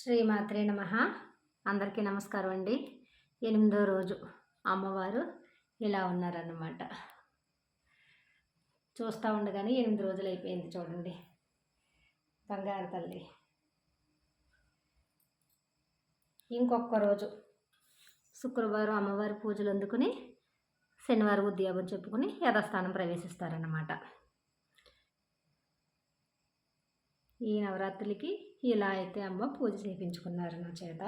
శ్రీమాత్రే నమ. అందరికీ నమస్కారం అండి. ఎనిమిదో రోజు అమ్మవారు ఇలా ఉన్నారన్నమాట. చూస్తూ ఉండగానే ఎనిమిది రోజులు అయిపోయింది చూడండి. బంగారు తల్లి. ఇంకొక రోజు శుక్రవారం అమ్మవారి పూజలు అందుకుని శనివారం ఉద్యోగం చెప్పుకుని యథాస్థానం ప్రవేశిస్తారన్నమాట. ఈ నవరాత్రులకి ఇలా అయితే అమ్మ పూజ చేయించుకున్నారు నా చేత.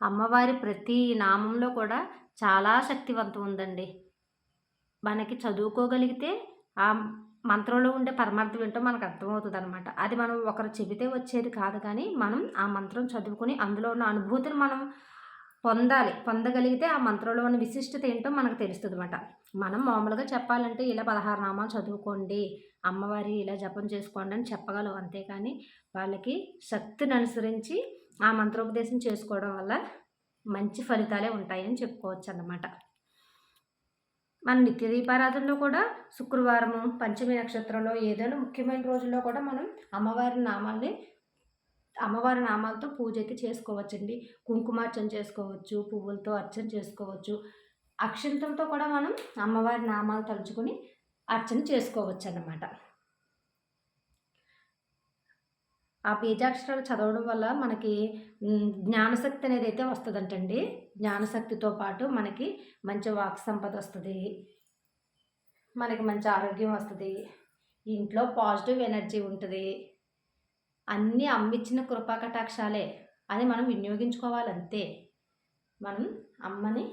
అమ్మవారి ప్రతి నామంలో కూడా చాలా శక్తివంతం ఉందండి. మనకి చదువుకోగలిగితే ఆ మంత్రంలో ఉండే పరమార్థం ఏంటో మనకు అర్థమవుతుంది అనమాట అది మనం ఒకరు చెబితే వచ్చేది కాదు కానీ మనం ఆ మంత్రం చదువుకుని అందులో ఉన్న అనుభూతిని మనం పొందాలి. పొందగలిగితే ఆ మంత్రంలో ఉన్న విశిష్టత ఏంటో మనకు తెలుస్తుంది అనమాట మనం మామూలుగా చెప్పాలంటే ఇలా పదహారు నామాలు చదువుకోండి అమ్మవారి ఇలా జపం చేసుకోండి అని చెప్పగలం అంతేకాని వాళ్ళకి శక్తిని అనుసరించి ఆ మంత్రోపదేశం చేసుకోవడం వల్ల మంచి ఫలితాలే ఉంటాయని చెప్పుకోవచ్చు అన్నమాట మన నిత్య దీపారాధనలో కూడా శుక్రవారము పంచమి నక్షత్రంలో ఏదైనా ముఖ్యమైన రోజుల్లో కూడా మనం అమ్మవారి నామాల్ని అమ్మవారి నామాలతో పూజ అయితే చేసుకోవచ్చండి. కుంకుమార్చన చేసుకోవచ్చు పువ్వులతో అర్చన చేసుకోవచ్చు. అక్షంతలతో కూడా మనం అమ్మవారి నామాలు తలుచుకొని అర్చన చేసుకోవచ్చు అన్నమాట ఆ బీజాక్షరాలు చదవడం వల్ల మనకి జ్ఞానశక్తి అనేది అయితే వస్తుందంటండి. జ్ఞానశక్తితో పాటు మనకి మంచి వాక్ సంపద వస్తుంది. మనకి మంచి ఆరోగ్యం వస్తుంది. ఇంట్లో పాజిటివ్ ఎనర్జీ ఉంటుంది. అన్నీ అమ్మిచ్చిన కృపా కటాక్షాలే అది మనం వినియోగించుకోవాలంతే. మనం అమ్మని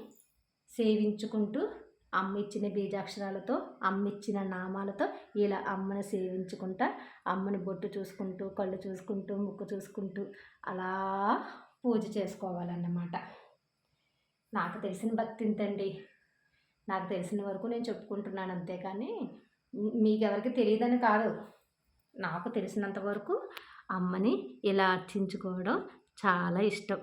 సేవించుకుంటూ అమ్మిచ్చిన బీజాక్షరాలతో అమ్మిచ్చిన నామాలతో ఇలా అమ్మని సేవించుకుంటా అమ్మని బొట్టు చూసుకుంటూ కళ్ళు చూసుకుంటూ ముక్కు చూసుకుంటూ అలా పూజ చేసుకోవాలన్నమాట. నాకు తెలిసిన భక్తి ఇంతండి. నాకు తెలిసిన వరకు నేను చెప్పుకుంటున్నాను అంతేకాని మీకు ఎవరికి తెలియదని కాదు. నాకు తెలిసినంత వరకు అమ్మని ఇలా అర్చించుకోవడం చాలా ఇష్టం.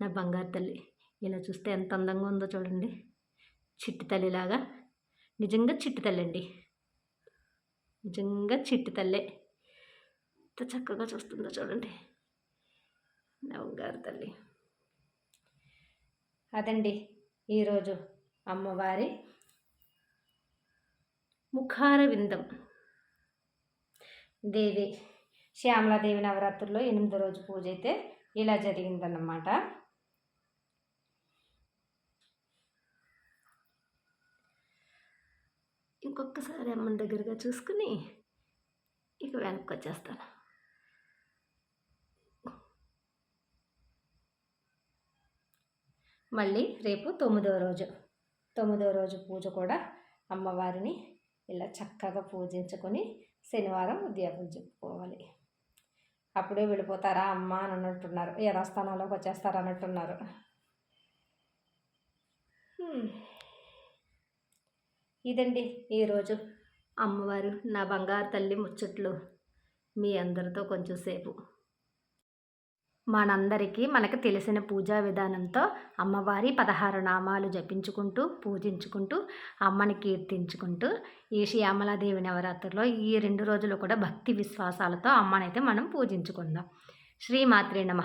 నా బంగారు తల్లి ఇలా చూస్తే ఎంత అందంగా ఉందో చూడండి. చిట్టి తల్లిలాగా. నిజంగా చిట్టి తల్లి అండి నిజంగా చిట్టి తల్లే. ఎంత చక్కగా చూస్తుందో చూడండి. నా బంగారు తల్లి. అదండి ఈరోజు అమ్మవారి ముఖార విందం దేవి శ్యామలాదేవి నవరాత్రుల్లో ఎనిమిదో రోజు పూజ అయితే ఇలా జరిగిందన్నమాట. ఇంకొకసారి అమ్మని దగ్గరగా చూసుకుని ఇక వెనక్కి వచ్చేస్తాను. మళ్ళీ రేపు తొమ్మిదవ రోజు. తొమ్మిదవ రోజు పూజ కూడా అమ్మవారిని ఇలా చక్కగా పూజించుకొని శనివారం ఉద్యోగం చెప్పుకోవాలి. అప్పుడే వెళ్ళిపోతారా అమ్మ అని అన్నట్టున్నారు. యథాస్థానంలోకి వచ్చేస్తారు అన్నట్టున్నారు. ఇదండి ఈరోజు అమ్మవారు నా బంగారు తల్లి ముచ్చట్లు మీ అందరితో కొంచెం సేపు. మనందరికీ మనకు తెలిసిన పూజా విధానంతో అమ్మవారి పదహారు నామాలు జపించుకుంటూ పూజించుకుంటూ అమ్మని కీర్తించుకుంటూ ఈ శ్యామలాదేవి నవరాత్రిలో ఈ రెండు రోజులు కూడా భక్తి విశ్వాసాలతో అమ్మనైతే మనం పూజించుకుందాం. శ్రీమాత్రే నమ.